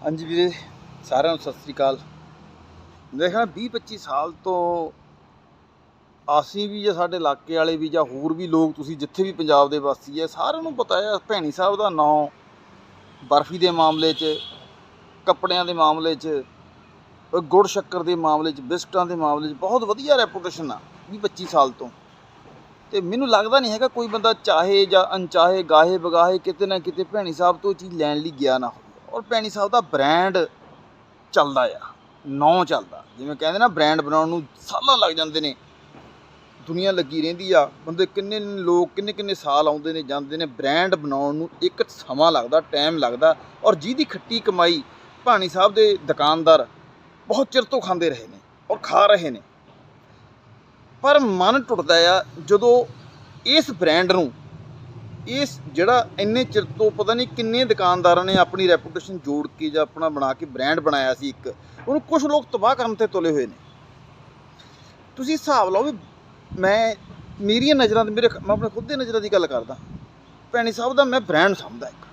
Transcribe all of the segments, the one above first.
ਹਾਂਜੀ ਵੀਰੇ, ਸਾਰਿਆਂ ਨੂੰ ਸਤਿ ਸ੍ਰੀ ਅਕਾਲ। ਦੇਖਣਾ 20 25 ਸਾਲ ਤੋਂ ਅਸੀਂ ਵੀ ਜਾਂ ਸਾਡੇ ਇਲਾਕੇ ਵਾਲੇ ਵੀ ਜਾਂ ਹੋਰ ਵੀ ਲੋਕ ਤੁਸੀਂ ਜਿੱਥੇ ਵੀ ਪੰਜਾਬ ਦੇ ਵਾਸੀ ਹੈ ਸਾਰਿਆਂ ਨੂੰ ਪਤਾ ਹੈ ਭੈਣੀ ਸਾਹਿਬ ਦਾ ਨਾਂ ਬਰਫੀ ਦੇ ਮਾਮਲੇ 'ਚ, ਕੱਪੜਿਆਂ ਦੇ ਮਾਮਲੇ 'ਚ, ਗੁੜ ਸ਼ੱਕਰ ਦੇ ਮਾਮਲੇ 'ਚ, ਬਿਸਕਟਾਂ ਦੇ ਮਾਮਲੇ 'ਚ ਬਹੁਤ ਵਧੀਆ ਰੈਪੂਟੇਸ਼ਨ ਆ 20 25 ਸਾਲ ਤੋਂ। ਤੇ ਮੈਨੂੰ ਲੱਗਦਾ ਨਹੀਂ ਹੈਗਾ ਕੋਈ ਬੰਦਾ ਚਾਹੇ ਜਾਂ ਅਣਚਾਹੇ ਗਾਹੇ ਬਗਾਹੇ ਕਿਤੇ ਨਾ ਕਿਤੇ ਭੈਣੀ ਸਾਹਿਬ ਤੋਂ ਚੀਜ਼ ਲੈਣ ਲਈ ਗਿਆ ਨਾ ਹੋਵੇ। ਔਰ ਭੈਣੀ ਸਾਹਿਬ ਦਾ ਬ੍ਰਾਂਡ ਚੱਲਦਾ ਆ, ਨੌ ਚੱਲਦਾ। ਜਿਵੇਂ ਕਹਿੰਦੇ ਨਾ ਬ੍ਰਾਂਡ ਬਣਾਉਣ ਨੂੰ ਸਾਲਾਂ ਲੱਗ ਜਾਂਦੇ ਨੇ। ਦੁਨੀਆ ਲੱਗੀ ਰਹਿੰਦੀ ਆ, ਬੰਦੇ ਕਿੰਨੇ ਲੋਕ, ਕਿੰਨੇ ਕਿੰਨੇ ਸਾਲ ਆਉਂਦੇ ਨੇ, ਜਾਂਦੇ ਨੇ। ਬ੍ਰਾਂਡ ਬਣਾਉਣ ਨੂੰ ਇੱਕ ਸਮਾਂ ਲੱਗਦਾ ਟਾਈਮ ਲੱਗਦਾ। ਔਰ ਜਿਹਦੀ ਖੱਟੀ ਕਮਾਈ ਭਾਣੀ ਸਾਹਿਬ ਦੇ ਦੁਕਾਨਦਾਰ ਬਹੁਤ ਚਿਰ ਤੋਂ ਖਾਂਦੇ ਰਹੇ ਨੇ ਔਰ ਖਾ ਰਹੇ ਨੇ। ਪਰ ਮਨ ਟੁੱਟਦਾ ਆ, ਜਦੋਂ ਇਸ ਬ੍ਰਾਂਡ ਨੂੰ ਇਸ ਜਿਹੜਾ ਇੰਨੇ ਚਿਰ ਤੋਂ ਪਤਾ ਨਹੀਂ ਕਿੰਨੇ ਦੁਕਾਨਦਾਰਾਂ ਨੇ ਆਪਣੀ ਰੈਪੂਟੇਸ਼ਨ ਜੋੜ ਕੇ ਜਾਂ ਆਪਣਾ ਬਣਾ ਕੇ ਬ੍ਰਾਂਡ ਬਣਾਇਆ ਸੀ ਇੱਕ, ਉਹਨੂੰ ਕੁਝ ਲੋਕ ਤਬਾਹ ਕਰਨ ਤੇ ਤੁਲੇ ਹੋਏ ਨੇ। ਤੁਸੀਂ ਹਿਸਾਬ ਲਾਓ ਵੀ ਮੈਂ ਮੇਰੀਆਂ ਨਜ਼ਰਾਂ ਤੇ, ਮੇਰੇ ਮੈਂ ਆਪਣੇ ਖੁਦ ਦੇ ਨਜ਼ਰਾਂ ਦੀ ਗੱਲ ਕਰਦਾ। ਭੈਣੀ ਸਾਹਿਬ ਦਾ ਮੈਂ ਬ੍ਰਾਂਡ ਸਮਝਦਾ ਇੱਕ।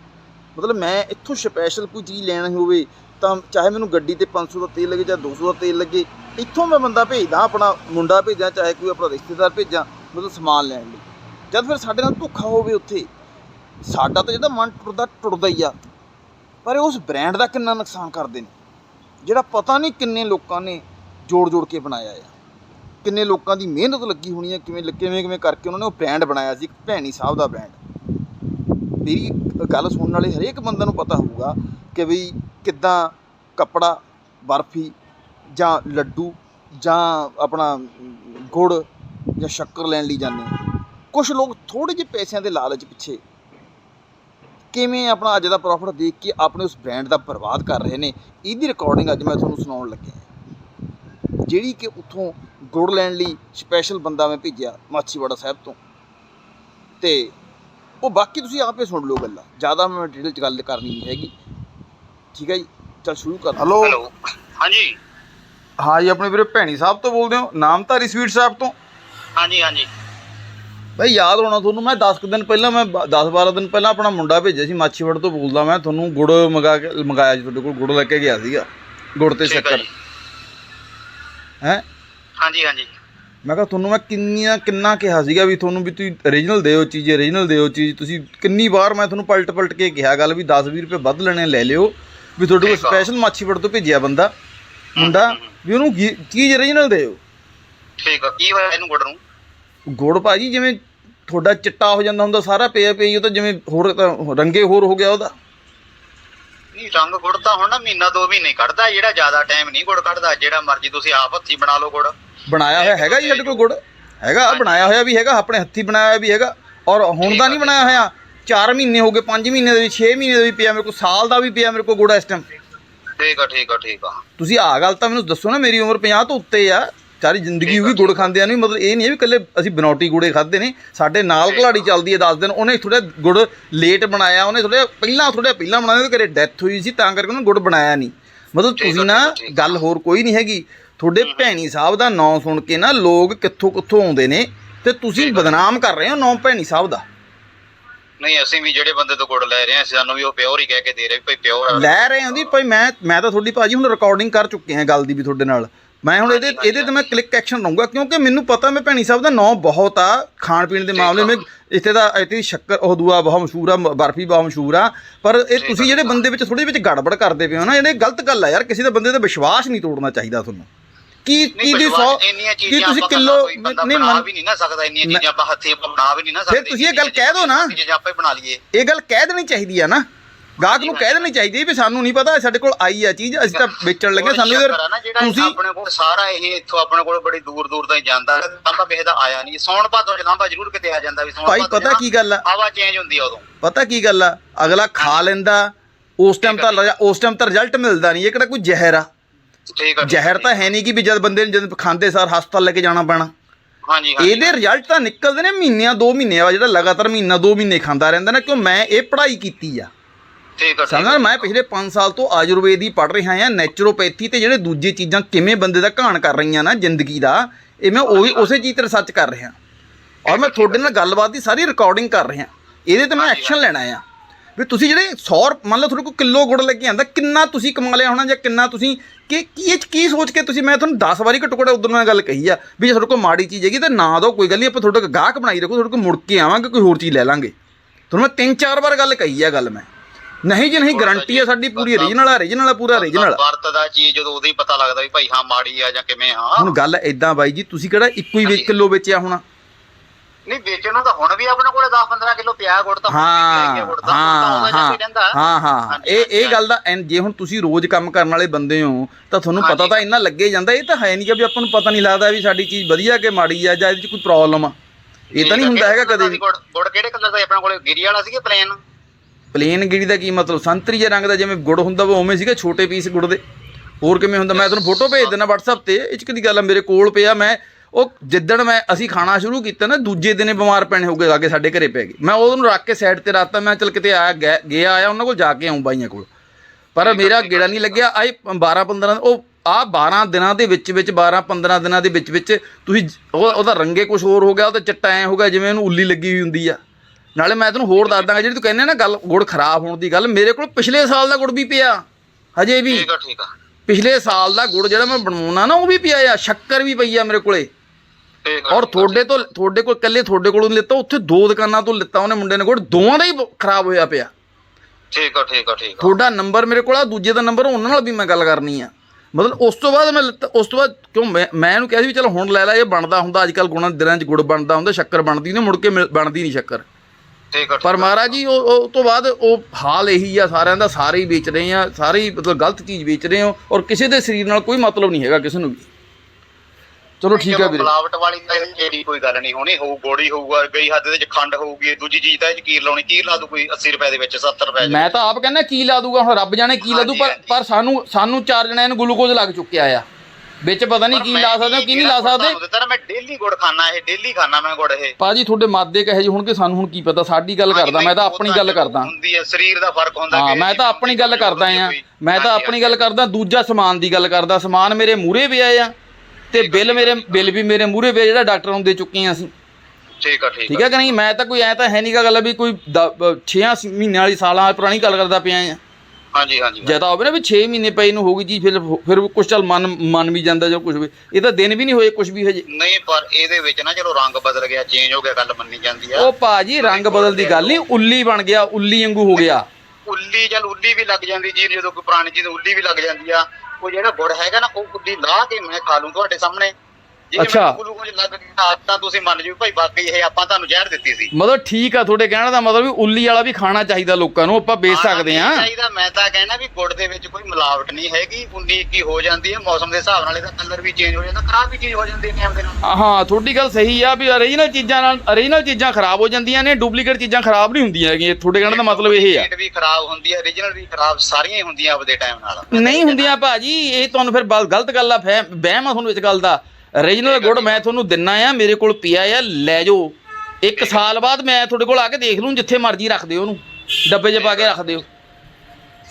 ਮਤਲਬ ਮੈਂ ਇੱਥੋਂ ਸਪੈਸ਼ਲ ਕੋਈ ਚੀਜ਼ ਲੈਣੀ ਹੋਵੇ ਤਾਂ ਚਾਹੇ ਮੈਨੂੰ ਗੱਡੀ ਤੇ 500 ਦਾ ਤੇਲ ਲੱਗੇ ਜਾਂ 200 ਦਾ ਤੇਲ ਲੱਗੇ, ਇੱਥੋਂ ਮੈਂ ਬੰਦਾ ਭੇਜਦਾ, ਆਪਣਾ ਮੁੰਡਾ ਭੇਜਾਂ, ਚਾਹੇ ਕੋਈ ਆਪਣਾ ਰਿਸ਼ਤੇਦਾਰ ਭੇਜਾਂ, ਮਤਲਬ ਸਮਾਨ ਲੈਣ ਲਈ। ਜਦ ਫਿਰ ਸਾਡੇ ਨਾਲ ਧੋਖਾ ਹੋਵੇ ਉੱਥੇ, ਸਾਡਾ ਤਾਂ ਜਿਹੜਾ ਮਨ ਟੁੱਟਦਾ ਟੁੱਟਦਾ ਹੀ ਆ। ਪਰ ਇਹ ਉਸ ਬ੍ਰਾਂਡ ਦਾ ਕਿੰਨਾ ਨੁਕਸਾਨ ਕਰਦੇ ਨੇ? ਜਿਹੜਾ ਪਤਾ ਨਹੀਂ ਕਿੰਨੇ ਲੋਕਾਂ ਨੇ ਜੋੜ ਜੋੜ ਕੇ ਬਣਾਇਆ ਆ। ਕਿੰਨੇ ਲੋਕਾਂ ਦੀ ਮਿਹਨਤ ਲੱਗੀ ਹੋਣੀ ਹੈ ਕਿਵੇਂ ਕਿਵੇਂ ਕਿਵੇਂ ਕਰਕੇ ਉਹਨਾਂ ਨੇ ਉਹ ਬ੍ਰਾਂਡ ਬਣਾਇਆ ਸੀ, ਇੱਕ ਭੈਣੀ ਸਾਹਿਬ ਦਾ ਬ੍ਰਾਂਡ ਮੇਰੀ ਗੱਲ ਸੁਣਨ ਵਾਲੇ ਹਰੇਕ ਬੰਦੇ ਨੂੰ ਪਤਾ ਹੋਊਗਾ ਕਿ ਵੀ ਕਿੱਦਾਂ ਕੱਪੜਾ ਬਰਫੀ ਜਾਂ ਲੱਡੂ ਜਾਂ ਆਪਣਾ ਗੁੜ ਜਾਂ ਸ਼ੱਕਰ ਲੈਣ ਲਈ ਜਾਂਦੇ ਕੁਝ ਲੋਕ ਥੋੜੇ ਜਿਹੇ ਪੈਸਿਆਂ ਦੇ ਲਾਲਚ ਪਿੱਛੇ ਕਿਵੇਂ ਆਪਣਾ ਅੱਜ ਦਾ ਪ੍ਰੋਫਿਟ ਦੇਖ ਕੇ ਆਪਣੇ ਉਸ ਬ੍ਰਾਂਡ ਦਾ ਬਰਬਾਦ ਕਰ ਰਹੇ ਨੇ? ਇਹਦੀ ਰਿਕਾਰਡਿੰਗ ਅੱਜ ਮੈਂ ਤੁਹਾਨੂੰ ਸੁਣਾਉਣ ਲੱਗਿਆ ਜਿਹੜੀ ਕਿ ਉੱਥੋਂ ਗੁੜ ਲੈਣ ਲਈ ਸਪੈਸ਼ਲ ਬੰਦਾ ਮੈਂ ਭੇਜਿਆ ਮਾਛੀਵਾੜਾ ਸਾਹਿਬ ਤੋਂ। ਤੇ ਉਹ ਬਾਕੀ ਤੁਸੀਂ ਆਪੇ ਸੁਣ ਲਓ ਗੱਲਾਂ। ਜ਼ਿਆਦਾ ਮੈਂ ਡਿਟੇਲ ਚ ਗੱਲ ਕਰਨੀ ਨਹੀਂ ਹੈਗੀ। ਠੀਕ ਹੈ ਜੀ? ਚਲ ਸ਼ੁਰੂ ਕਰ ਹਲੋ ਹੈਲੋ ਹਾਂਜੀ। ਹਾਂ ਜੀ ਆਪਣੇ ਵੀਰੇ ਭੈਣੀ ਸਾਹਿਬ ਤੋਂ ਬੋਲਦੇ ਹੋ। ਨਾਮਧਾਰੀ ਸਵੀਟ ਸਾਹਿਬ ਤੋਂ। ਹਾਂਜੀ ਹਾਂਜੀ। ਬਈ ਯਾਦ ਹੋਣਾ ਤੁਹਾਨੂੰ ਮੈਂ 10 ਕੁ ਦਿਨ ਪਹਿਲਾਂ ਮੈਂ 10 12 ਦਿਨ ਪਹਿਲਾਂ ਆਪਣਾ ਮੁੰਡਾ ਭੇਜਿਆ ਸੀ ਮਾਛੀਵਾੜ ਤੋਂ ਬੋਲਦਾ ਮੈਂ ਤੁਹਾਨੂੰ ਗੁੜ ਮੰਗਾ ਕੇ ਮੰਗਾਇਆ ਸੀ ਤੁਹਾਡੇ ਕੋਲ ਗੁੜ ਲੈ ਕੇ ਗਿਆ ਸੀਗਾ ਗੁੜ ਤੇ ਸ਼ੱਕਰ। ਜੀ। ਹੈ? ਹਾਂਜੀ ਹਾਂਜੀ। ਮੈਂ ਕਿਹਾ ਤੁਹਾਨੂੰ ਮੈਂ ਕਿੰਨੀਆਂ ਕਿੰਨਾ ਕਿਹਾ ਸੀਗਾ ਵੀ ਤੁਹਾਨੂੰ ਵੀ ਤੁਸੀਂ ਓਰੀਜਨਲ ਦਿਓ ਚੀਜ਼ ਓਰੀਜਨਲ ਦਿਓ ਚੀਜ਼ ਤੁਸੀਂ ਕਿੰਨੀ ਵਾਰ ਮੈਂ ਤੁਹਾਨੂੰ ਪਲਟ ਪਲਟ ਕੇ ਕਿਹਾ ਗੱਲ ਵੀ 10 20 ਰੁਪਏ ਵੱਧ ਲੈਣੇ ਲੈ ਲਿਓ ਵੀ ਤੁਹਾਡੇ ਕੋਲ। ਸਪੈਸ਼ਲ ਮਾਛੀਵਾੜ ਤੋਂ ਭੇਜਿਆ ਬੰਦਾ ਮੁੰਡਾ ਵੀ ਉਹਨੂੰ ਚੀਜ਼ ਓਰੀਜਨਲ ਦਿਓ। ਠੀਕ ਆ ਕੀ ਹੋਇਆ ਇਹਨੂੰ ਗੁੜ ਨੂੰ? ਗੁੜ ਭਾਜੀ ਜਿਵੇਂ ਤੁਹਾਡਾ ਚਿੱਟਾ ਹੋ ਜਾਂਦਾ ਹੁੰਦਾ ਸਾਰਾ ਪਿਆ ਪਈ ਉਹ ਤਾਂ ਜਿਵੇਂ ਹੋਰ ਤਾਂ ਰੰਗੇ ਹੋਰ ਹੋ ਗਿਆ ਉਹਦਾ। ਨਹੀਂ ਰੰਗ ਗੁੜ ਤਾਂ ਹੁਣ ਨਾ ਮਹੀਨਾ ਦੋ ਮਹੀਨੇ ਕੱਢਦਾ ਜਿਹੜਾ ਜ਼ਿਆਦਾ ਟਾਈਮ ਨਹੀਂ ਗੁੜ ਕੱਢਦਾ ਜਿਹੜਾ ਮਰਜ਼ੀ ਤੁਸੀਂ ਆਪ ਹੱਥੀ ਬਣਾ ਲਓ ਗੁੜ। ਬਣਾਇਆ ਹੋਇਆ ਹੈਗਾ ਜੀ ਸਾਡੇ ਕੋਲ ਗੁੜ? ਹੈਗਾ ਬਣਾਇਆ ਹੋਇਆ ਵੀ ਹੈਗਾ ਆਪਣੇ ਹੱਥੀ ਬਣਾਇਆ ਹੋਇਆ ਵੀ ਹੈਗਾ। ਔਰ ਹੁਣ ਦਾ ਨਹੀਂ ਬਣਾਇਆ ਹੋਇਆ 4 ਮਹੀਨੇ ਹੋ ਗਏ 5 ਮਹੀਨੇ ਦੇ ਵੀ 6 ਮਹੀਨੇ ਦੇ ਵੀ ਪਿਆ ਮੇਰੇ ਕੋਲ ਸਾਲ ਦਾ ਵੀ ਪਿਆ ਮੇਰੇ ਕੋਲ ਗੁੜ ਇਸ ਟਾਈਮ ਠੀਕ ਆ ਠੀਕ ਆ ਠੀਕ ਆ। ਤੁਸੀਂ ਆ ਗੱਲ ਤਾਂ ਮੈਨੂੰ ਦੱਸੋ ਨਾ ਮੇਰੀ ਉਮਰ 50 ਤੋਂ ਉੱਤੇ ਆ। ਸਾਰੀ ਜ਼ਿੰਦਗੀ ਹੋ ਗਈ ਗੁੜ ਖਾਂਦਿਆਂ ਨੂੰ ਮਤਲਬ ਇਹ ਨਹੀਂ ਹੈ ਵੀ ਇਕੱਲੇ ਅਸੀਂ ਬਨੌਟੀ ਗੁੜੇ ਖਾਦੇ ਨੇ ਸਾਡੇ ਨਾਲ ਘਲਾੜੀ ਚੱਲਦੀ ਹੈ 10 ਦਿਨ ਉਹਨੇ ਥੋੜਾ ਗੁੜ ਲੇਟ ਬਣਾਇਆ ਉਹਨੇ ਥੋੜਾ ਪਹਿਲਾਂ ਥੋੜਾ ਪਹਿਲਾਂ ਬਣਾਇਆ ਉਹਦੇ ਘਰੇ ਡੈਥ ਹੋਈ ਸੀ ਤਾਂ ਕਰਕੇ ਉਹਨੇ ਗੁੜ ਬਣਾਇਆ ਨਹੀਂ। ਮਤਲਬ ਆ, ਤੁਸੀਂ ਨਾ ਆ, ਆ। ਗੱਲ ਹੋਰ ਕੋਈ ਨਹੀਂ ਹੈਗੀ। ਤੁਹਾਡੇ ਭੈਣੀ ਸਾਹਿਬ ਦਾ ਨਾਂ ਸੁਣ ਕੇ ਨਾ ਲੋਕ ਕਿੱਥੋਂ ਕਿੱਥੋਂ ਆਉਂਦੇ ਨੇ ਤੇ ਤੁਸੀਂ ਆ। ਬਦਨਾਮ ਕਰ ਰਹੇ ਹੋ ਨਾਂ ਭੈਣੀ ਸਾਹਿਬ ਦਾ। ਨਹੀਂ ਅਸੀਂ ਵੀ ਜਿਹੜੇ ਬੰਦੇ ਤੋਂ ਗੁੜ ਲੈ ਰਹੇ ਹਾਂ ਸਾਨੂੰ ਵੀ ਉਹ ਪਿਓਰ ਹੀ ਕਹਿ ਕੇ ਦੇ ਰਹੇ ਵੀ ਭਾਈ ਪਿਓਰ ਲੈ ਰਹੇ ਹੋ ਦੀ ਭਾਈ ਮੈਂ ਮੈਂ ਤਾਂ ਤੁਹਾਡੀ ਭਾਜੀ ਹੁਣ ਰਿਕਾਰਡਿੰਗ ਕਰ ਚੁੱਕੇ ਹਾਂ ਗੱਲ ਦੀ ਵੀ ਤੁਹਾਡੇ ਨਾਲ। ਮੈਂ ਹੁਣ ਇਹਦੇ ਇਹਦੇ ਤੇ ਮੈਂ ਕਲਿੱਕ ਐਕਸ਼ਨ ਲਵਾਂਗਾ ਕਿਉਂਕਿ ਮੈਨੂੰ ਪਤਾ ਮੈਂ ਭੈਣੀ ਸਾਹਿਬ ਦਾ ਨਾਂ ਬਹੁਤ ਆ ਖਾਣ ਪੀਣ ਦੇ ਮਾਮਲੇ। ਵਿੱਚ ਇੱਥੇ ਦਾ ਇੱਥੇ ਸ਼ੱਕਰ ਉਹ ਦੂਆ ਬਹੁਤ ਮਸ਼ਹੂਰ ਆ ਬਰਫੀ ਬਹੁਤ ਮਸ਼ਹੂਰ ਆ ਪਰ ਇਹ ਤੁਸੀਂ ਜਿਹੜੇ। ਬੰਦੇ ਵਿੱਚ ਥੋੜੇ ਵਿੱਚ ਗੜਬੜ ਕਰਦੇ ਪਏ ਹੋ ਨਾ ਜਿਹੜੇ ਗਲਤ ਗੱਲ ਆ ਯਾਰ ਕਿਸੇ ਦੇ ਬੰਦੇ ਦਾ ਵਿਸ਼ਵਾਸ ਨਹੀਂ ਤੋੜਨਾ ਚਾਹੀਦਾ ਤੁਹਾਨੂੰ ਕੀ ਕੀ ਦੀ ਸੌ ਇੰਨੀਆਂ ਕੀ ਚੀਜ਼ਾਂ ਤੁਸੀਂ ਕਿਲੋ ਨਹੀਂ ਮੰਨ ਵੀ ਨਹੀਂ ਨਾ ਸਕਦਾ ਇੰਨੀਆਂ ਚੀਜ਼ਾਂ ਆਪਾਂ ਹੱਥੀਂ ਬਣਾ ਵੀ ਨਹੀਂ ਨਾ ਸਕਦੇ ਫਿਰ ਤੁਸੀਂ ਇਹ ਗੱਲ ਕਹਿ ਦਿਓ ਨਾ। ਚੀਜ਼ਾਂ ਆਪਾਂ ਹੀ ਬਣਾ ਲਈਏ ਇਹ ਗੱਲ ਕਹਿ ਦੇਣੀ ਚਾਹੀਦੀ ਆ ਨਾ ਗਾਹਕ ਨੂੰ ਕਹਿ ਦੇਣੀ ਚਾਹੀਦੀ ਵੀ ਸਾਨੂੰ ਨਹੀਂ ਪਤਾ ਸਾਡੇ ਕੋਲ ਆਈ ਆ ਚੀਜ਼ ਅਸੀਂ ਤਾਂ ਵੇਚਣ ਲੱਗੇ ਸਾਨੂੰ ਯਾਰ ਤੁਸੀਂ ਆਪਣੇ ਕੋਲ ਸਾਰਾ ਇਹ ਇੱਥੋਂ ਆਪਣੇ ਕੋਲ ਬੜੀ ਦੂਰ ਦੂਰ ਤਾਈਂ ਜਾਂਦਾ ਲਾਂਬਾ ਕਿਸੇ ਦਾ ਆਇਆ ਨਹੀਂ। ਸੌਣ ਭਾਦੋਂ ਲਾਂਬਾ ਜ਼ਰੂਰ ਕਿਤੇ ਆ ਜਾਂਦਾ ਵੀ ਸੌਣ ਭਾਈ ਪਤਾ ਕੀ ਗੱਲ ਆ? ਹਵਾ ਚੇਂਜ ਹੁੰਦੀ ਆ ਉਦੋਂ। ਪਤਾ ਕੀ ਗੱਲ ਆ? ਅਗਲਾ ਖਾ ਲੈਂਦਾ ਉਸ ਟਾਈਮ ਤਾਂ ਉਸ ਟਾਈਮ ਤਾਂ ਰਿਜ਼ਲਟ ਮਿਲਦਾ ਨਹੀਂ ਇਹ ਕਿਹੜਾ ਕੋਈ ਜ਼ਹਿਰ ਆ? ਠੀਕ ਆ ਠੀਕ ਜ਼ਹਿਰ ਤਾਂ ਹੈ ਨਹੀਂ ਕਿ ਵੀ ਜਦ ਬੰਦੇ ਨੂੰ ਜਦ ਖਾਂਦੇ ਸਾਰ ਹਸਪਤਾਲ ਲੈ ਕੇ ਜਾਣਾ ਪੈਣਾ। ਹਾਂਜੀ ਹਾਂਜੀ। ਇਹਦੇ ਰਿਜ਼ਲਟ ਤਾਂ ਨਿਕਲਦੇ ਨੇ ਮਹੀਨਿਆਂ ਦੋ ਮਹੀਨੇ ਆ ਜਿਹੜਾ ਲਗਾਤਾਰ ਮਹੀਨਾ ਦੋ ਮਹੀਨੇ ਖਾਂਦਾ ਰਹਿੰਦਾ ਨਾ ਕਿਉਂ ਮੈਂ ਇਹ ਪੜ੍ਹਾਈ ਕੀਤੀ ਆ। ਠੀਕ ਆ ਸਮਝਣਾ ਮੈਂ ਪਿਛਲੇ 5 ਸਾਲ ਤੋਂ ਆਯੁਰਵੇਦ ਹੀ ਪੜ੍ਹ ਰਿਹਾ ਹਾਂ ਨੈਚੁਰੋਪੈਥੀ ਤੇ ਜਿਹੜੇ ਦੂਜੀ ਚੀਜ਼ਾਂ ਕਿਵੇਂ ਬੰਦੇ ਦਾ ਘਾਣ ਕਰ ਰਹੀਆਂ ਨਾ ਜ਼ਿੰਦਗੀ ਦਾ ਇਹ ਮੈਂ ਉਹੀ ਉਸੇ ਚੀਜ਼ ਤੇ ਰਿਸਰਚ ਕਰ ਰਿਹਾ। ਔਰ ਮੈਂ ਤੁਹਾਡੇ ਨਾਲ ਗੱਲਬਾਤ ਦੀ ਸਾਰੀ ਰਿਕਾਰਡਿੰਗ ਕਰ ਰਿਹਾ। ਇਹਦੇ ਤੇ ਮੈਂ ਐਕਸ਼ਨ ਲੈਣਾ ਆ। ਵੀ ਤੁਸੀਂ ਜਿਹੜੇ 100 ਮੰਨ ਲਓ ਤੁਹਾਡੇ ਕੋਲ ਕਿਲੋ ਗੁੜ ਲੈ ਕੇ ਆਂਦਾ ਕਿੰਨਾ ਤੁਸੀਂ ਕਮਾ ਲਿਆ ਹੋਣਾ ਜਾਂ ਕਿੰਨਾ ਤੁਸੀਂ ਕਿ ਕੀ ਇਹ 'ਚ ਕੀ ਸੋਚ ਕੇ ਤੁਸੀਂ ਮੈਂ ਤੁਹਾਨੂੰ 10 ਵਾਰੀ ਘੱਟੋ ਘੱਟ ਉਦੋਂ ਮੈਂ ਗੱਲ ਕਹੀ ਆ ਵੀ ਜੇ ਤੁਹਾਡੇ ਕੋਲ ਮਾੜੀ ਚੀਜ਼ ਹੈਗੀ ਤਾਂ ਨਾ ਦੋ ਕੋਈ ਗੱਲ ਨਹੀਂ ਆਪਾਂ ਤੁਹਾਡੇ ਕੋਲ ਗਾਹਕ ਬਣਾਈ ਰੱਖੋ ਤੁਹਾਡੇ ਕੋਲ ਮੁੜ ਕੇ ਆਵਾਂਗੇ ਕੋਈ ਹੋਰ ਚੀਜ਼ ਲੈ ਲਾਂਗੇ। ਤੁਹਾਨੂੰ ਮੈਂ ਤਿੰਨ ਚਾਰ ਵਾਰ ਗੱਲ ਕਹੀ ਆ ਗੱਲ ਮੈਂ। ਨਹੀਂ ਜੀ ਨਹੀਂ ਗਾਰੰਟੀ ਆ ਸਾਡੀ ਪੂਰੀ ਓਰੀਜਨਲ ਆ ਓਰੀਜਨਲ ਆ ਪੂਰਾ ਓਰੀਜਨਲ ਵਰਤਦਾ ਚੀਜ਼ ਜਦੋਂ ਉਦੋਂ ਹੀ ਪਤਾ ਲੱਗਦਾ ਵੀ ਭਾਈ ਹਾਂ ਮਾੜੀ ਆ ਜਾਂ ਕਿਵੇਂ ਹਾਂ ਹੁਣ ਗੱਲ ਐਦਾਂ ਬਾਈ ਜੀ ਤੁਸੀਂ ਕਿਹੜਾ ਇੱਕੋ ਹੀ ਕਿਲੋ ਵੇਚਿਆ ਹੋਣਾ? ਨਹੀਂ ਵੇਚਣ ਨੂੰ ਤਾਂ ਹੁਣ ਵੀ ਆਪਣੇ ਕੋਲੇ 10 15 ਕਿਲੋ ਪਿਆ ਗੁੜ ਤਾਂ ਹੀ ਆ ਹਾਂ ਗੁੜ ਤਾਂ ਹਾਂ ਹਾਂ ਹੀ ਹਾਂ ਹਾਂ। ਇਹ ਇਹ ਗੱਲ ਦਾ ਜੇ ਹੁਣ ਤੁਸੀਂ ਰੋਜ਼ ਕੰਮ ਕਰਨ ਵਾਲੇ ਬੰਦੇ ਹੋ ਤਾਂ ਤੁਹਾਨੂੰ ਪਤਾ। ਤਾਂ ਇੰਨਾ ਲੱਗੇ ਜਾਂਦਾ ਇਹ ਤਾਂ ਹੈ ਨਹੀਂ ਕਿ ਵੀ ਆਪਾਂ ਨੂੰ ਪਤਾ ਨਹੀਂ ਲੱਗਦਾ ਵੀ ਸਾਡੀ ਚੀਜ਼ ਵਧੀਆ ਕਿ ਮਾੜੀ ਆ ਜਾਂ ਇਹਦੇ 'ਚ ਕੋਈ ਪ੍ਰੋਬਲਮ ਆ। ਇਹ ਤਾਂ ਨਹੀਂ ਹੁੰਦਾ ਹੈਗਾ ਕਦੇ ਵੀ। ਗੁੜ? ਕਿਹੜੇ ਕਲਰ ਦਾ ਆਪਣੇ ਕੋਲੇ ਗਿਰੀ ਵਾਲਾ ਸੀ ਕਿ ਪਲੇਨ ਪਲੇਨ ਗਿਰੀ ਦਾ ਕੀ ਮਤਲਬ? ਸੰਤਰੀ ਜਿਹਾ ਰੰਗ ਦਾ ਜਿਵੇਂ ਗੁੜ ਹੁੰਦਾ ਵਾ ਉਵੇਂ ਸੀਗਾ ਛੋਟੇ ਪੀਸ ਗੁੜ ਦੇ। ਹੋਰ ਕਿਵੇਂ ਹੁੰਦਾ? ਮੈਂ ਤੁਹਾਨੂੰ ਫੋਟੋ ਭੇਜ ਦਿੰਦਾ WhatsApp ਤੇ। ਇਹ 'ਚ ਕਿਹਦੀ ਗੱਲ ਆ, ਮੇਰੇ ਕੋਲ ਪਿਆ, ਮੈਂ ਉਹ ਜਿੱਦਣ ਮੈਂ ਅਸੀਂ ਖਾਣਾ ਸ਼ੁਰੂ ਕੀਤਾ ਨਾ, ਦੂਜੇ ਦਿਨੇ ਬਿਮਾਰ ਪੈਣੇ ਹੋ ਗਏ ਲਾਗੇ ਸਾਡੇ ਘਰੇ ਪੈ ਗਏ। ਮੈਂ ਉਹਨੂੰ ਰੱਖ ਕੇ ਸਾਈਡ ਤੇ ਰੱਖਤਾ, ਮੈਂ ਚੱਲ ਕਿਤੇ ਆਇਆ, ਗਿਆ- ਗਿਆ ਆਇਆ, ਉਹਨਾਂ ਕੋਲ ਜਾ ਕੇ ਆਉਂ ਬਾਈਆਂ ਕੋਲ। ਪਰ ਮੇਰਾ ਗੇੜਾ ਨਹੀਂ ਲੱਗਿਆ। ਆਏ 12 15 ਉਹ ਆ 12 ਦਿਨਾਂ ਦੇ ਵਿੱਚ ਵਿੱਚ 12 15 ਦਿਨਾਂ ਦੇ ਵਿੱਚ ਵਿੱਚ ਤੁਸੀਂ ਉਹ, ਉਹਦਾ ਰੰਗੇ ਕੁਝ ਹੋਰ ਹੋ ਗਿਆ, ਉਹਦਾ ਚਿੱਟਾ ਐ ਹੋ ਗਿਆ, ਜਿਵੇਂ ਉਹਨੂੰ ਉੱਲੀ ਲੱਗੀ ਹੋਈ ਹੁੰਦੀ ਆ। ਨਾਲੇ ਮੈਂ ਤੈਨੂੰ ਹੋਰ ਦੱਸ ਦਾਂਗਾ ਜਿਹੜੀ ਤੂੰ ਕਹਿੰਦੇ ਨਾ ਗੱਲ ਗੁੜ ਖਰਾਬ ਹੋਣ ਦੀ ਗੱਲ ਮੇਰੇ ਕੋਲ ਪਿਛਲੇ ਸਾਲ ਦਾ ਗੁੜ ਵੀ ਪਿਆ ਹਜੇ ਵੀ। ਠੀਕ ਆ ਠੀਕ ਆ। ਪਿਛਲੇ ਸਾਲ ਦਾ ਗੁੜ ਜਿਹੜਾ ਮੈਂ ਬਣਾਉਣਾ ਨਾ ਉਹ ਵੀ ਪਿਆ ਆ ਸ਼ੱਕਰ ਵੀ ਪਈ ਆ ਮੇਰੇ ਕੋਲੇ। ਔਰ ਤੁਹਾਡੇ ਤੋਂ ਤੁਹਾਡੇ ਕੋਲ ਇਕੱਲੇ ਤੁਹਾਡੇ ਕੋਲੋਂ ਨਹੀਂ ਲਿੱਤਾ ਉੱਥੇ ਦੋ ਦੁਕਾਨਾਂ ਤੋਂ ਲਿੱਤਾ ਉਹਨੇ ਮੁੰਡੇ ਨੇ ਗੁੜ ਦੋਵਾਂ ਦਾ ਹੀ ਖਰਾਬ ਹੋਇਆ ਪਿਆ। ਠੀਕ ਆ ਠੀਕ ਆ ਠੀਕ ਆ। ਤੁਹਾਡਾ ਨੰਬਰ ਮੇਰੇ ਕੋਲ ਆ ਦੂਜੇ ਦਾ ਨੰਬਰ ਉਹਨਾਂ ਨਾਲ ਵੀ ਮੈਂ ਗੱਲ ਕਰਨੀ ਆ। ਮਤਲਬ ਉਸ ਤੋਂ ਬਾਅਦ ਮੈਂ ਲਿੱਤਾ- ਉਸ ਤੋਂ ਬਾਅਦ ਕਿਉਂ ਮੈਂ ਇਹਨੂੰ ਕਿਹਾ ਸੀ ਵੀ ਚਲ ਹੁਣ ਲੈ ਲੈ ਇਹ ਬਣਦਾ ਹੁੰਦਾ ਅੱਜ ਕੱਲ ਗੁਣਾਂ ਦਿਨਾਂ 'ਚ ਗੁੜ ਬਣਦਾ ਹੁੰਦਾ ਸ਼ੱਕਰ ਬਣਦੀ ਨਹੀਂ ਮੁੜ ਕੇ ਬਣਦੀ ਨਹੀਂ ਸ਼ੱਕਰ। ਪਰ ਮਹਾਰਾਜ ਜੀ ਉਹ ਉਹ ਤੋਂ ਬਾਅਦ ਉਹ ਹਾਲ ਇਹੀ ਆ ਸਾਰਿਆਂ ਦਾ ਸਾਰੇ ਹੀ ਵੇਚ ਰਹੇ ਆ ਸਾਰੇ ਹੀ ਮਤਲਬ ਗਲਤ ਚੀਜ਼ ਵੇਚ ਰਹੇ ਹੋ ਔਰ ਕਿਸੇ ਦੇ ਸਰੀਰ ਨਾਲ ਕੋਈ ਮਤਲਬ ਨਹੀਂ ਹੈਗਾ ਕਿਸੇ ਨੂੰ ਵੀ। ਚਲੋ ਠੀਕ ਆ ਵੀਰੇ। ਮਿਲਾਵਟ ਵਾਲੀ ਤਾਂ ਜਿਹੜੀ ਕੋਈ ਗੱਲ ਨਹੀਂ ਹੋਣੀ ਹੋਊ ਗੋੜੀ ਹੋਊਗਾ ਗਈ ਹੱਦ ਦੇ ਵਿੱਚ ਖੰਡ ਹੋਊਗੀ ਦੂਜੀ ਚੀਜ਼ ਤਾਂ ਇਹ ਕੀਰ ਲਾਉਣੀ ਕੀਰ ਲਾ ਦੂ ਕੋਈ 80 ਰੁਪਏ ਦੇ ਵਿੱਚ 70 ਰੁਪਏ ਮੈਂ ਤਾਂ ਆਪ ਕਹਿੰਦਾ ਕੀ ਲਾ ਦੂਗਾ ਹੁਣ ਰੱਬ ਜਾਣੇ ਕੀ ਲਾ ਦੂ ਪਰ ਸਾਨੂੰ ਸਾਨੂੰ ਚਾਰ ਜਣਿਆਂ ਨੂੰ ਗਲੂਕੋਜ਼ ਲੱਗ ਚੁੱਕਿਆ ਆ। ਵਿੱਚ ਪਤਾ ਨਹੀਂ ਕੀ ਲਾ ਸਕਦੇ ਹੋ ਕੀ ਨਹੀਂ ਲਾ ਸਕਦੇ? ਨਾ ਮੈਂ ਡੇਲੀ ਗੁੜ ਖਾਣਾ ਇਹ ਡੇਲੀ ਖਾਣਾ ਮੈਂ ਗੁੜ ਇਹ। ਪਾਜੀ ਤੁਹਾਡੇ ਮਾਦੇ ਕਹੇ ਜੀ ਹੁਣ ਕਿ ਸਾਨੂੰ ਹੁਣ ਕੀ ਪਤਾ ਸਾਡੀ ਗੱਲ ਕਰਦਾ ਮੈਂ ਤਾਂ ਆਪਣੀ ਗੱਲ ਕਰਦਾ। ਹੁੰਦੀ ਹੈ ਸਰੀਰ ਦਾ ਫ਼ਰਕ ਹੁੰਦਾ ਹਾਂ ਮੈਂ ਤਾਂ ਆਪਣੀ ਗੱਲ ਕਰਦਾ ਆ। ਮੈਂ ਤਾਂ ਆਪਣੀ ਗੱਲ ਕਰਦਾ ਦੂਜਾ ਸਮਾਨ ਦੀ ਗੱਲ ਕਰਦਾ ਸਮਾਨ ਮੇਰੇ ਮੂਹਰੇ ਪਿਆ ਆ ਤੇ ਬਿੱਲ ਮੇਰੇ ਬਿੱਲ ਵੀ ਮੇਰੇ ਮੂਹਰੇ ਪਿਆ ਜਿਹੜਾ ਡਾਕਟਰ ਨੂੰ ਦੇ ਚੁੱਕੇ ਆ ਅਸੀਂ। ਠੀਕ ਆ ਠੀਕ ਹੈ ਕਿ ਨਹੀਂ? ਮੈਂ ਤਾਂ ਕੋਈ ਐ ਤਾਂ ਹੈ ਨਹੀਂਗਾ ਗੱਲ ਵੀ ਕੋਈ 6 ਮਹੀਨਿਆਂ ਵਾਲੀ ਸਾਲਾਂ ਪੁਰਾਣੀ ਗੱਲ ਕਰਦਾ ਪਿਆ ਆ। ਹਾਂਜੀ ਹਾਂਜੀ ਜੇ ਤਾਂ ਹੋਵੇ ਨਾ ਵੀ 6 ਮਹੀਨੇ ਪਏ ਨੂੰ ਹੋ ਗਈ ਜੀ ਫਿਰ ਫਿਰ ਕੁਛ ਚੱਲ ਮਨ ਮੰਨ ਵੀ ਜਾਂਦਾ ਜਾਂ ਕੁਝ ਵੀ। ਇਹ ਤਾਂ ਦਿਨ ਵੀ ਨਹੀਂ ਹੋਏ ਕੁਝ ਵੀ ਹਜੇ। ਨਹੀਂ ਪਰ ਇਹਦੇ ਵਿੱਚ ਨਾ ਚਲੋ ਰੰਗ ਬਦਲ ਗਿਆ ਚੇਂਜ ਹੋ ਗਿਆ ਗੱਲ ਮੰਨੀ ਜਾਂਦੀ ਆ। ਉਹ ਭਾਜੀ ਰੰਗ ਬਦਲ ਦੀ ਗੱਲ ਨਹੀਂ ਉੱਲੀ ਬਣ ਗਿਆ ਉੱਲੀ ਵਾਂਗੂ ਹੋ ਗਿਆ। ਉੱਲੀ ਚੱਲ ਉੱਲੀ ਵੀ ਲੱਗ ਜਾਂਦੀ ਜੀ ਜਦੋਂ ਕੋਈ ਪੁਰਾਣੀ ਚੀਜ਼ ਉੱਲੀ ਵੀ ਲੱਗ ਜਾਂਦੀ ਆ। ਉਹ ਜਿਹੜਾ ਗੁੜ ਹੈਗਾ ਨਾ ਉਹ ਉੱਲੀ ਲਾ ਕੇ ਮੈਂ ਖਾ ਲੂੰ ਤੁਹਾਡੇ ਸਾਹਮਣੇ। ਜੇ ਅੱਛਾ। ਗਲੂਕੋਜ਼ ਲੱਗ ਗਿਆ ਤਾਂ ਤੁਸੀਂ ਮੰਨ ਜਿਓ ਭਾਈ ਵਾਕਈ ਇਹ ਆਪਾਂ ਤੁਹਾਨੂੰ ਜ਼ਹਿਰ ਦਿੱਤੀ ਸੀ। ਮਤਲਬ ਠੀਕ ਆ ਤੁਹਾਡੇ ਕਹਿਣ ਦਾ ਮਤਲਬ ਵੀ ਉੱਲੀ ਵਾਲਾ ਵੀ ਖਾਣਾ ਚਾਹੀਦਾ ਲੋਕਾਂ ਨੂੰ ਆਪਾਂ ਵੇਚ ਸਕਦੇ ਆ ਚਾਹੀਦਾ ਮੈਂ ਤਾਂ ਕਹਿਣਾ ਵੀ ਗੁੜ ਦੇ ਵਿੱਚ ਕੋਈ ਮਿਲਾਵਟ ਨਹੀਂ ਹੈਗੀ 19 ਕੀ ਹੋ ਜਾਂਦੀ ਹੈ ਮੌਸਮ ਦੇ ਹਿਸਾਬ ਨਾਲ ਇਹਦਾ ਕਲਰ ਵੀ ਚੇਂਜ ਹੋ ਜਾਂਦਾ ਖਰਾਬ ਵੀ ਚੀਜ਼ ਹੋ ਜਾਂਦੀ ਹੈ ਟਾਈਮ ਦੇ ਨਾਲ। ਹਾਂ ਤੁਹਾਡੀ ਗੱਲ ਸਹੀ ਆ ਵੀ ਓਰੀਜਨਲ ਚੀਜ਼ਾਂ ਨਾਲ ਓਰੀਜਨਲ ਚੀਜ਼ਾਂ ਖਰਾਬ ਹੋ ਜਾਂਦੀਆਂ ਨੇ ਡੁਪਲੀਕੇਟ ਚੀਜ਼ਾਂ ਖਰਾਬ ਨਹੀਂ ਹੁੰਦੀਆਂ ਹੈਗੀਆਂ ਤੁਹਾਡੇ ਕਹਿਣ ਦਾ ਮਤਲਬ ਇਹ ਆ। ਵੀ ਖਰਾਬ ਹੁੰਦੀ ਹੈ origignal ਵੀ ਖਰਾਬ ਸਾਰੀਆਂ ਹੀ ਹੁੰਦੀਆਂ ਆਪਦੇ ਟਾਈਮ ਨਾਲ। ਨਹੀਂ ਹੁੰਦੀਆਂ ਭਾਜੀ ਇਹ ਤੁਹਾਨੂੰ ਫਿਰ ਗਲਤ ਗੱਲ ਆ ਵਹਿਮ ਆ ਤੁਹਾਨੂੰ ਇਸ ਗੱਲ ਦਾ। ਓਰੀਜਨਲ ਗੁੜ ਮੈਂ ਤੁਹਾਨੂੰ ਦਿੰਨਾ ਆ ਮੇਰੇ ਕੋਲ ਪਿਆ ਆ ਲੈ ਜਾਓ। ਇੱਕ ਸਾਲ ਬਾਅਦ ਮੈਂ ਤੁਹਾਡੇ ਕੋਲ ਆ ਕੇ ਦੇਖ ਲੂੰ ਜਿੱਥੇ ਮਰਜ਼ੀ ਰੱਖ ਦਿਓ ਉਹਨੂੰ। ਡੱਬੇ 'ਚ ਪਾ ਕੇ ਰੱਖ ਦਿਓ।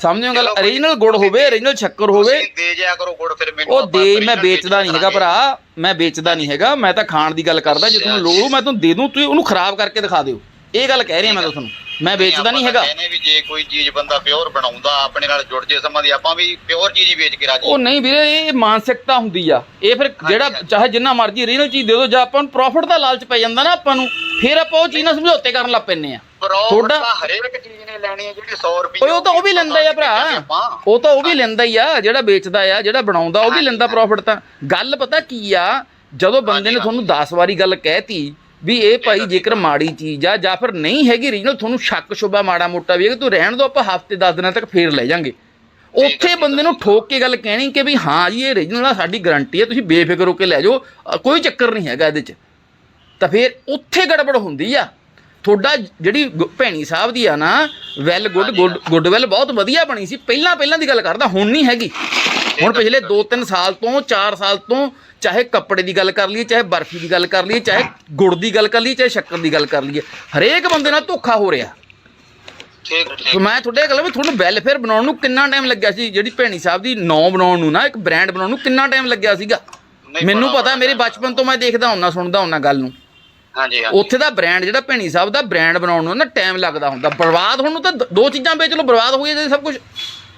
ਸਮਝਿਓ ਗੱਲ? ਓਰੀਜਨਲ ਗੁੜ ਹੋਵੇ ਓਰੀਜਨਲ ਸ਼ੱਕਰ ਹੋਵੇ ਦੇ ਜਾਇਆ ਕਰੋ ਗੁੜ ਫਿਰ ਮੈਨੂੰ ਉਹ ਦੇ ਮੈਂ ਵੇਚਦਾ ਨਹੀਂ ਹੈਗਾ। ਭਰਾ ਮੈਂ ਵੇਚਦਾ ਨਹੀਂ ਹੈਗਾ ਮੈਂ ਤਾਂ ਖਾਣ ਦੀ ਗੱਲ ਕਰਦਾ ਜੇ ਤੁਹਾਨੂੰ ਲੋੜ ਮੈਂ ਤੁਹਾਨੂੰ ਦੇ ਦੂੰ ਤੁਸੀਂ ਉਹਨੂੰ ਖਰਾਬ ਕਰਕੇ ਦਿਖਾ ਦਿਓ। ਇਹ ਗੱਲ ਕਹਿ ਰਿਹਾ ਮੈਂ ਤੁਹਾਨੂੰ। ਮੈਂ ਵੇਚਦਾ ਨਹੀਂ ਹੈਗਾ। ਕਹਿੰਦੇ ਵੀ ਜੇ ਕੋਈ ਚੀਜ਼ ਬੰਦਾ ਪਿਓਰ ਬਣਾਉਂਦਾ ਆਪਣੇ ਨਾਲ ਜੁੜ ਜੇ ਸਮਾਂ ਦੀ ਆਪਾਂ ਵੀ ਪਿਓਰ ਚੀਜ਼ ਹੀ ਵੇਚ ਕੇ ਰਾਜੀ ਉਹ ਨਹੀਂ ਵੀਰੇ ਇਹ ਮਾਨਸਿਕਤਾ ਹੁੰਦੀ ਆ। ਇਹ ਫਿਰ ਜਿਹੜਾ। ਚਾਹੇ ਜਿੰਨਾ ਮਰਜ਼ੀ ਓਰੀਜਨਲ ਚੀਜ਼ ਦੇ ਦਿਓ ਜਾਂ ਆਪਾਂ ਨੂੰ ਪ੍ਰੋਫਿਟ ਦਾ ਲਾਲਚ ਪੈ ਜਾਂਦਾ ਨਾ ਆਪਾਂ ਨੂੰ ਫਿਰ ਆਪਾਂ ਉਹ ਚੀਜ਼ ਨਾਲ ਸਮਝੌਤੇ ਕਰਨ ਲੱਗ ਪੈਂਦੇ ਆ। ਤੁਹਾਡਾ ਹਰੇਕ ਚੀਜ਼ ਨੇ ਲੈਣੀ ਹੈ ਜਿਹੜੀ 100 ਰੁਪਏ ਉਹ ਤਾਂ ਉਹ ਵੀ ਲੈਂਦਾ ਆ ਭਰਾ। ਉਹ ਤਾਂ ਉਹ ਵੀ ਲੈਂਦਾ ਹੀ ਆ ਜਿਹੜਾ ਵੇਚਦਾ ਆ ਜਿਹੜਾ ਬਣਾਉਂਦਾ ਉਹ ਵੀ ਲੈਂਦਾ ਪ੍ਰੋਫਿਟ ਤਾਂ। ਗੱਲ ਪਤਾ ਕੀ ਆ ਜਦੋਂ ਬੰਦੇ ਨੇ ਤੁਹਾਨੂੰ 10 ਵਾਰੀ ਗੱਲ ਕਹਿਤੀ ਵੀ ਇਹ ਭਾਈ ਜੇਕਰ ਮਾੜੀ ਚੀਜ਼ ਆ ਜਾਂ ਫਿਰ ਨਹੀਂ ਹੈਗੀ ਰੀਜਨਲ ਤੁਹਾਨੂੰ ਸ਼ੱਕ ਸ਼ੁਬਾ ਮਾੜਾ ਮੋਟਾ ਵੀ ਹੈ ਕਿ ਤੂੰ ਰਹਿਣ ਦੋ ਆਪਾਂ ਹਫ਼ਤੇ 10 ਦਿਨਾਂ ਤੱਕ ਫੇਰ ਲੈ ਜਾਾਂਗੇ। ਉੱਥੇ ਬੰਦੇ ਨੂੰ ਠੋਕ ਕੇ ਗੱਲ ਕਹਿਣੀ ਕਿ ਵੀ ਹਾਂ ਜੀ ਇਹ ਰੀਜਨਲ ਆ ਸਾਡੀ ਗਾਰੰਟੀ ਹੈ ਤੁਸੀਂ ਬੇਫਿਕਰ ਹੋ ਕੇ ਲੈ ਜਾਓ ਕੋਈ ਚੱਕਰ ਨਹੀਂ ਹੈਗਾ ਇਹਦੇ 'ਚ। ਤਾਂ ਫਿਰ ਉੱਥੇ ਗੜਬੜ ਹੁੰਦੀ ਆ। ਤੁਹਾਡਾ ਜਿਹੜੀ ਭੈਣੀ ਸਾਹਿਬ ਦੀ ਆ ਨਾ well good good good well ਬਹੁਤ ਵਧੀਆ ਬਣੀ ਸੀ ਪਹਿਲਾਂ ਪਹਿਲਾਂ ਦੀ ਗੱਲ ਕਰਦਾ ਹੁਣ ਨਹੀਂ ਹੈਗੀ। ਹੁਣ ਪਿਛਲੇ 2-3 ਸਾਲ ਤੋਂ 4 ਸਾਲ ਤੋਂ ਚਾਹੇ ਕੱਪੜੇ ਦੀ ਗੱਲ ਕਰ ਲਈਏ ਚਾਹੇ ਬਰਫੀ ਦੀ ਗੱਲ ਕਰ ਲਈਏ ਚਾਹੇ ਗੁੜ ਦੀ ਗੱਲ ਕਰ ਲਈਏ ਚਾਹੇ ਸ਼ੱਕਰ ਦੀ ਗੱਲ ਕਰ ਲਈਏ ਹਰੇਕ ਬੰਦੇ ਨਾਲ ਧੋਖਾ ਹੋ ਰਿਹਾ। ਠੀਕ ਮੈਂ ਤੁਹਾਡੇ ਗੱਲ ਵੀ ਤੁਹਾਨੂੰ ਵੈਲਫੇਅਰ ਬਣਾਉਣ ਨੂੰ ਕਿੰਨਾ ਟਾਈਮ ਲੱਗਿਆ ਸੀ? ਜਿਹੜੀ ਭੈਣੀ ਸਾਹਿਬ ਦੀ ਨਾਂ ਬਣਾਉਣ ਨੂੰ ਨਾ ਇੱਕ ਬ੍ਰਾਂਡ ਬਣਾਉਣ ਨੂੰ ਕਿੰਨਾ ਟਾਈਮ ਲੱਗਿਆ ਸੀਗਾ? ਮੈਨੂੰ ਪਤਾ ਮੇਰੇ ਬਚਪਨ ਤੋਂ ਮੈਂ ਦੇਖਦਾ ਹੁੰਨਾ ਸੁਣਦਾ ਹੁੰਨਾ ਗੱਲ ਨੂੰ। ਹਾਂਜੀ ਉੱਥੇ ਦਾ ਬ੍ਰਾਂਡ ਜਿਹੜਾ ਭੈਣੀ ਸਾਹਿਬ ਦਾ ਬ੍ਰਾਂਡ ਬਣਾਉਣ ਨੂੰ ਨਾ ਟਾਈਮ ਲੱਗਦਾ ਹੁੰਦਾ। ਬਰਬਾਦ ਹੋਣ ਨੂੰ ਤਾਂ ਦ- ਚੀਜ਼ਾਂ ਵੇਚ ਲਓ ਬਰਬਾਦ ਹੋ ਜਾਏ ਸਭ ਕੁਝ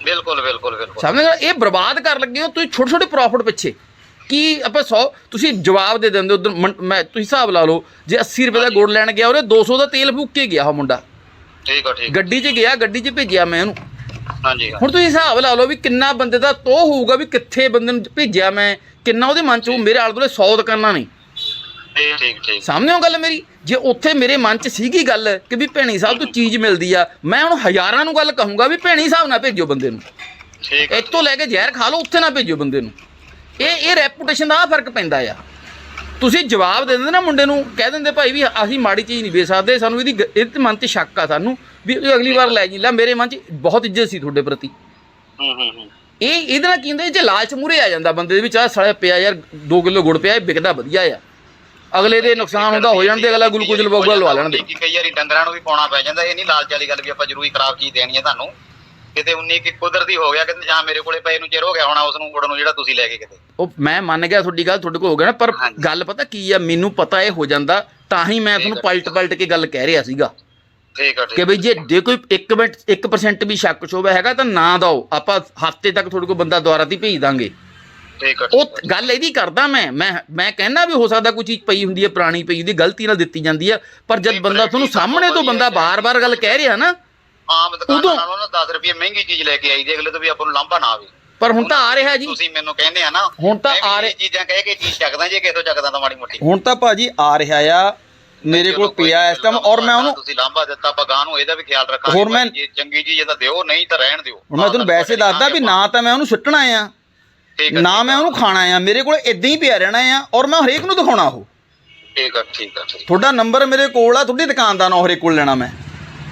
ਬਿਲਕੁਲ ਬਿਲਕੁਲ ਬਿਲਕੁਲ। ਸਮਝ ਗਏ ਇਹ ਬਰਬਾਦ ਕਰ ਲੱਗੇ ਹੋ ਤੁਸੀਂ ਛੋਟੇ ਛੋਟੇ ਪ੍ਰੋਫਿਟ ਪਿੱਛੇ। ਕੀ ਆਪਾਂ 100 ਤੁਸੀਂ ਜਵਾਬ ਦੇ ਦਿੰਦੇ ਉਧਰ ਮੈਂ ਤੁਸੀਂ ਹਿਸਾਬ ਲਾ ਲਓ ਜੇ 80 ਰੁਪਏ ਦਾ ਗੁੜ ਲੈਣ ਗਿਆ ਉਹਨੇ 200 ਦਾ ਤੇਲ ਫੂਕ ਕੇ ਗਿਆ ਉਹ ਮੁੰਡਾ। ਠੀਕ ਆ ਠੀਕ ਗੱਡੀ 'ਚ ਗਿਆ ਗੱਡੀ 'ਚ ਭੇਜਿਆ ਮੈਂ ਉਹਨੂੰ। ਹਾਂਜੀ ਹੁਣ ਤੁਸੀਂ ਹਿਸਾਬ ਲਾ ਲਓ ਵੀ ਕਿੰਨਾ ਬੰਦੇ ਦਾ ਤੋ ਹੋਊਗਾ ਵੀ ਕਿੱਥੇ ਬੰਦੇ ਨੂੰ ਭੇਜਿਆ ਮੈਂ ਕਿੰਨਾ ਉਹਦੇ ਮਨ 'ਚ। ਮੇਰੇ ਆਲੇ ਦੁਆਲੇ 100 ਦੁਕਾਨਾਂ ਨੇ। ਠੀਕ ਠੀਕ ਠੀਕ। ਸਾਹਮਣੇ ਉਹ ਗੱਲ ਮੇਰੀ? ਜੇ ਉੱਥੇ ਮੇਰੇ ਮਨ 'ਚ ਸੀਗੀ ਗੱਲ ਕਿ ਵੀ ਭੈਣੀ ਸਾਹਿਬ ਤੋਂ ਚੀਜ਼ ਮਿਲਦੀ ਆ ਮੈਂ ਹੁਣ ਹਜ਼ਾਰਾਂ ਨੂੰ ਗੱਲ ਕਹੂੰਗਾ ਵੀ ਭੈਣੀ ਸਾਹਿਬ ਨਾ ਭੇਜੋ ਬੰਦੇ ਨੂੰ। ਠੀਕ ਇੱਥੋਂ ਲੈ ਕੇ ਜ਼ਹਿਰ ਖਾ ਲਓ ਉੱਥੇ ਨਾ ਭੇਜੋ ਬੰਦੇ ਨੂੰ। ਇਹ ਇਹ ਰੈਪੂਟੇਸ਼ਨ ਦਾ ਫ਼ਰਕ ਪੈਂਦਾ ਆ। ਤੁਸੀਂ ਜਵਾਬ ਦੇ ਦਿੰਦੇ ਨਾ ਮੁੰਡੇ ਨੂੰ ਕਹਿ ਦਿੰਦੇ ਭਾਈ ਵੀ ਅਸੀਂ ਮਾੜੀ ਚੀਜ਼ ਨਹੀਂ ਵੇਚ ਸਕਦੇ ਸਾਨੂੰ ਇਹਦੀ ਇਹਦੇ ਮਨ 'ਚ ਸ਼ੱਕ ਆ ਸਾਨੂੰ ਵੀ ਅਗਲੀ ਵਾਰ ਲੈ ਜੀ। ਲੈ ਮੇਰੇ ਮਨ 'ਚ ਬਹੁਤ ਇੱਜ਼ਤ ਸੀ ਤੁਹਾਡੇ ਪ੍ਰਤੀ। ਹੂੰ ਹੂੰ ਹੂੰ। ਇਹ ਇਹਦੇ ਨਾਲ ਕੀ ਹੁੰਦਾ ਜੇ ਲਾਲਚ ਮੂਰੇ ਆ ਜਾਂਦਾ ਬੰਦੇ ਦੇ ਵਿੱਚ ਆ ਸਾਲਿਆ ਪਿਆ ਯਾਰ 2 ਕਿਲੋ ਗੁੜ ਪਿਆ ਇਹ ਵਿਕਦਾ ਵਧੀਆ ਆ। ਅਗਲੇ ਦੇ ਨੁਕਸਾਨ ਹੁੰਦਾ ਹੋ ਜਾਣ ਦੇ ਅਗਲਾ ਗਲੂਕੋਜ਼ ਲਵਾਊਗਾ ਲਵਾ ਲੈਣ ਦੇ। ਕਈ ਵਾਰੀ ਡੰਗਰਾਂ ਨੂੰ ਵੀ ਪਾਉਣਾ ਪੈ ਜਾਂਦਾ ਇਹ ਨਹੀਂ ਲਾਲਚ ਵਾਲੀ ਗੱਲ ਵੀ ਆਪਾਂ ਜ਼ਰੂਰੀ ਖਰਾਬ ਚੀਜ਼ ਦੇਣੀ ਹੈ ਤੁਹਾਨੂੰ। ਕਿਤੇ 19 ਕਿ ਕੁਦਰਤੀ ਹੋ ਗਿਆ ਕਿਤੇ ਜਾਂ ਮੇਰੇ ਕੋਲੇ ਪਏ ਨੂੰ ਚਿਰ ਹੋ ਗਿਆ ਹੋਣਾ ਉਸ ਨੂੰ ਗੁੜ ਨੂੰ ਜਿਹੜਾ ਤੁਸੀਂ ਲੈ ਕੇ ਕਿਤੇ। ਉਹ ਮੈਂ ਮੰਨ ਗਿਆ ਤੁਹਾਡੀ ਗੱਲ ਤੁਹਾਡੇ ਕੋਲ ਹੋ ਗਿਆ ਨਾ ਪਰ। ਗੱਲ ਪਤਾ ਕੀ ਆ ਮੈਨੂੰ ਪਤਾ ਇਹ ਹੋ ਜਾਂਦਾ ਤਾਂ ਹੀ ਮੈਂ ਤੁਹਾਨੂੰ ਪਲਟ ਪਲਟ ਕੇ ਗੱਲ ਕਹਿ ਰਿਹਾ ਸੀਗਾ। ਠੀਕ ਆ ਠੀਕ ਕਿ ਬਈ ਜੇ ਜੇ ਕੋਈ 1 ਮਿੰਟ 1% ਵੀ ਸ਼ੱਕ ਸ਼ੋਭਾ ਹੈਗਾ ਤਾਂ ਨਾ ਦਿਓ। ਆਪਾਂ ਹਫ਼ਤੇ ਤੱਕ ਤੁਹਾਡੇ ਕੋਲ ਬੰਦਾ ਦੁਆਰਾ ਤੇ ਭੇਜ ਦਾਂਗੇ। ਠੀਕ ਉਹ ਗੱਲ ਇਹਦੀ ਕਰਦਾ ਮੈਂ ਮੈਂ ਮੈਂ ਕਹਿੰਦਾ ਵੀ ਹੋ ਸਕਦਾ ਕੋਈ ਚੀਜ਼ ਪਈ ਹੁੰਦੀ ਹੈ ਪੁਰਾਣੀ ਪਈ ਹੁੰਦੀ ਗਲਤੀ ਨਾਲ ਦਿੱਤੀ ਜਾਂਦੀ ਹੈ ਪਰ ਜਦ ਬੰਦਾ ਤੁਹਾਨੂੰ ਸਾਹਮਣੇ ਤੋਂ ਬੰਦਾ। ਬਾਰ-ਬਾਰ ਗੱਲ ਕਹਿ ਰਿਹਾ ਨਾ ਆਮ ਦੁਕਾਨਾਂ ਨਾਲੋਂ ਨਾ 10 ਰੁਪਏ ਮਹਿੰਗੀ ਚੀਜ਼ ਲੈ ਕੇ ਆਈ ਦੀ ਅਗਲੇ ਤੋਂ ਵੀ ਆਪਾਂ ਨੂੰ ਲਾਂਭਾ ਨਾ ਆਵੇ। ਪਰ ਹੁਣ ਤਾਂ ਆ ਰਿਹਾ ਜੀ। ਤੁਸੀਂ ਮੈਨੂੰ ਕਹਿੰਦੇ ਆ ਨਾ ਹੁਣ ਤਾਂ ਆ ਰਿਹਾ। ਚੀਜ਼ਾਂ ਕਹਿ ਕੇ ਚੀਜ਼ ਚੱਕਦਾ ਜੇ ਕਿਸੇ ਤੋਂ ਚੱਕਦਾ ਤਾਂ ਮਾੜੀ ਮੋਟੀ। ਹੁਣ ਤਾਂ ਭਾਜੀ ਆ ਰਿਹਾ ਆ ਮੇਰੇ ਕੋਲ ਪਿਆ ਇਸ ਟਾਈਮ ਔਰ ਮੈਂ ਉਹਨੂੰ ਤੁਸੀਂ ਲਾਂਭਾ ਦਿੱਤਾ ਆਪਾਂ ਗਾਂ ਨੂੰ ਇਹਦਾ ਵੀ ਖਿਆਲ ਰੱਖਾਂਗੇ ਮੈਂ- ਜੇ ਚੰਗੀ ਚੀਜ਼ ਤਾਂ ਦਿਓ ਨਹੀਂ ਤਾਂ ਰਹਿਣ ਦਿਓ। ਹੁਣ ਮੈਂ ਤੁਹਾਨੂੰ ਵੈਸੇ ਦੱਸਦਾ ਵੀ ਨਾ ਤਾਂ ਮੈਂ ਉਹਨੂੰ ਸੁੱਟਣਾ ਆ। ਠੀਕ ਆ, ਨਾ ਮੈਂ ਉਹਨੂੰ ਖਾਣਾ ਆ ਮੇਰੇ ਕੋਲ ਇਦਾਂ ਹੀ ਪਿਆ ਰਹਿਣਾ ਆ ਔਰ ਮੈਂ ਹਰੇਕ ਨੂੰ ਦਿਖਾਉਣਾ ਉਹ। ਠੀਕ ਆ ਠੀਕ ਆ ਠੀਕ ਤੁਹਾਡਾ ਨੰਬਰ ਮੇਰੇ ਕੋਲ ਆ ਤੁਹਾਡੀ ਦੁਕਾਨ ਦਾ ਨਾ ਹਰੇਕ ਕੋਲ ਲੈਣਾ ਮੈਂ।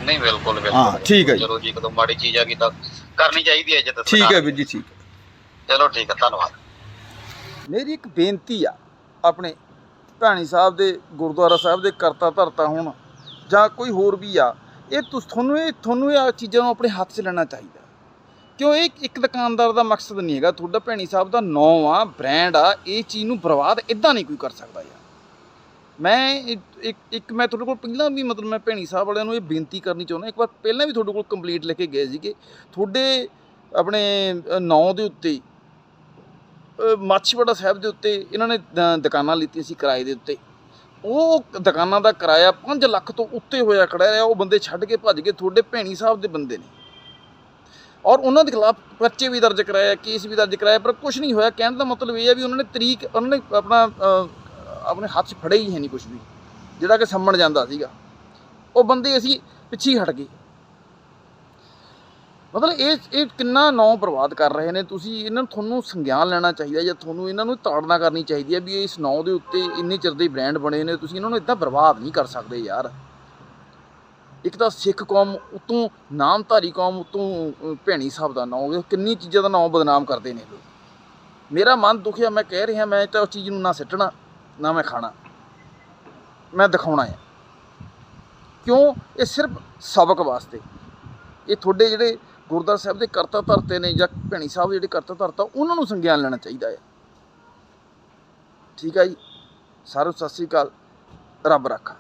ਨਹੀਂ ਬਿਲਕੁਲ ਬਿਲਕੁਲ। ਹਾਂ, ਠੀਕ ਹੈ ਜੀ। ਚਲੋ ਜੀ ਕਦੋਂ ਮਾੜੀ ਚੀਜ਼ ਆ ਗਈ ਤਾਂ ਕਰਨੀ ਚਾਹੀਦੀ ਹੈ ਇੱਜ਼ਤ ਠੀਕ ਹੈ ਵੀਰ ਜੀ ਠੀਕ ਹੈ ਚਲੋ ਠੀਕ ਹੈ ਧੰਨਵਾਦ। ਮੇਰੀ ਇੱਕ ਬੇਨਤੀ ਆ ਆਪਣੇ ਭੈਣੀ ਸਾਹਿਬ ਦੇ ਗੁਰਦੁਆਰਾ ਸਾਹਿਬ ਦੇ ਕਰਤਾ ਧਰਤਾ ਹੋਣ ਜਾਂ ਕੋਈ ਹੋਰ ਵੀ ਆ ਇਹ ਤੁਸ ਤੁਹਾਨੂੰ ਇਹ ਤੁਹਾਨੂੰ ਇਹ ਚੀਜ਼ਾਂ ਨੂੰ ਆਪਣੇ ਹੱਥ 'ਚ ਲੈਣਾ ਚਾਹੀਦਾ। ਕਿਉਂ ਇਹ ਇੱਕ ਦੁਕਾਨਦਾਰ ਦਾ ਮਕਸਦ ਨਹੀਂ ਹੈਗਾ? ਤੁਹਾਡਾ ਭੈਣੀ ਸਾਹਿਬ ਦਾ ਨਾਂ ਆ ਬ੍ਰਾਂਡ ਆ ਇਹ ਚੀਜ਼ ਨੂੰ ਬਰਬਾਦ ਇਦਾਂ ਨਹੀਂ ਕੋਈ ਕਰ ਸਕਦਾ ਯਾਰ। ਮੈਂ ਇੱਕ- ਇੱਕ ਮੈਂ ਤੁਹਾਡੇ ਕੋਲ ਪਹਿਲਾਂ ਵੀ ਮਤਲਬ ਮੈਂ ਭੈਣੀ ਸਾਹਿਬ ਵਾਲਿਆਂ ਨੂੰ ਇਹ ਬੇਨਤੀ ਕਰਨੀ ਚਾਹੁੰਦਾ ਇੱਕ ਵਾਰ ਪਹਿਲਾਂ ਵੀ ਤੁਹਾਡੇ ਕੋਲ ਕੰਪਲੀਟ ਲੈ ਕੇ ਗਏ ਸੀਗੇ। ਤੁਹਾਡੇ ਆਪਣੇ ਅ, ਨਾਂ ਦੇ ਉੱਤੇ ਮਾਛੀਵਾੜਾ ਸਾਹਿਬ ਦੇ ਉੱਤੇ ਇਹਨਾਂ ਨੇ ਦੁਕਾਨਾਂ ਲਿੱਤੀਆਂ ਸੀ ਕਿਰਾਏ ਦੇ ਉੱਤੇ। ਉਹ ਦੁਕਾਨਾਂ ਦਾ ਕਿਰਾਇਆ 5 ਲੱਖ ਤੋਂ ਉੱਤੇ ਹੋਇਆ ਖੜਾ ਰਿਹਾ ਉਹ ਬੰਦੇ ਛੱਡ ਕੇ ਭੱਜ ਗਏ। ਤੁਹਾਡੇ ਭੈਣੀ ਸਾਹਿਬ ਦੇ ਬੰਦੇ ਨੇ। ਔਰ ਉਹਨਾਂ ਦੇ ਖਿਲਾਫ ਪਰਚੇ ਵੀ ਦਰਜ ਕਰਾਇਆ ਕੇਸ ਵੀ ਦਰਜ ਕਰਾਇਆ ਪਰ ਕੁਝ ਨਹੀਂ ਹੋਇਆ। ਕਹਿਣ ਦਾ ਮਤਲਬ ਇਹ ਹੈ ਵੀ ਉਹਨਾਂ ਨੇ ਤਰੀਕ, ਉਹਨਾਂ ਨੇ ਆਪਣਾ ਆਪਣੇ ਹੱਥ 'ਚ ਫੜੇ ਹੀ ਹੈ ਨਹੀਂ ਕੁਝ ਵੀ, ਜਿਹੜਾ ਕਿ ਸੰਮਣ ਜਾਂਦਾ ਸੀਗਾ। ਉਹ ਬੰਦੇ ਅਸੀਂ ਪਿੱਛੇ ਹਟ ਗਏ। ਮਤਲਬ ਇਹ ਇਹ ਕਿੰਨਾ ਨਾਂ ਬਰਬਾਦ ਕਰ ਰਹੇ ਨੇ। ਤੁਸੀਂ ਇਹਨਾਂ ਨੂੰ ਤੁਹਾਨੂੰ ਸੰਗਿਆਨ ਲੈਣਾ ਚਾਹੀਦਾ ਜਾਂ ਤੁਹਾਨੂੰ ਇਹਨਾਂ ਨੂੰ ਤਾੜਨਾ ਕਰਨੀ ਚਾਹੀਦੀ ਹੈ ਵੀ ਇਸ ਨੌ ਦੇ ਉੱਤੇ ਇੰਨੇ ਚਿਰ ਦੇ ਬ੍ਰਾਂਡ ਬਣੇ ਨੇ, ਤੁਸੀਂ ਇਹਨਾਂ ਨੂੰ ਇਦਾਂ ਬਰਬਾਦ ਨਹੀਂ ਕਰ ਸਕਦੇ ਯਾਰ। ਇੱਕ ਤਾਂ ਸਿੱਖ ਕੌਮ ਉਤੋਂ, ਨਾਮਧਾਰੀ ਕੌਮ ਉਤੋਂ ਭੈਣੀ ਸਾਹਿਬ ਦਾ ਨਾਂ ਕਿੰਨੀ ਚੀਜ਼ਾਂ ਦਾ ਨਾਂ ਬਦਨਾਮ ਕਰਦੇ ਨੇ ਲੋਕ। ਮੇਰਾ ਮਨ ਦੁਖਿਆ, ਮੈਂ ਕਹਿ ਰਿਹਾ, ਮੈਂ ਤਾਂ ਉਸ ਚੀਜ਼ ਨੂੰ ਨਾ ਸਿੱਟਣਾ, ਨਾ ਮੈਂ ਖਾਣਾ। ਮੈਂ ਦਿਖਾਉਣਾ ਹੈ। ਕਿਉਂ? ਇਹ ਸਿਰਫ ਸਬਕ ਵਾਸਤੇ। ਇਹ ਤੁਹਾਡੇ ਜਿਹੜੇ ਗੁਰਦੁਆਰਾ ਸਾਹਿਬ ਦੇ ਕਰਤਾ ਧਰਤੇ ਨੇ ਜਾਂ ਭੈਣੀ ਸਾਹਿਬ ਦੇ ਜਿਹੜੇ ਕਰਤਾ ਧਰਤਾ, ਉਹਨਾਂ ਨੂੰ ਸੰਗਿਆਨ ਲੈਣਾ ਚਾਹੀਦਾ ਹੈ। ਠੀਕ ਹੈ ਜੀ? ਸਾਰਿਆਂ ਸਤਿ ਸ੍ਰੀ ਅਕਾਲ। ਰੱਬ ਰੱਖਾ।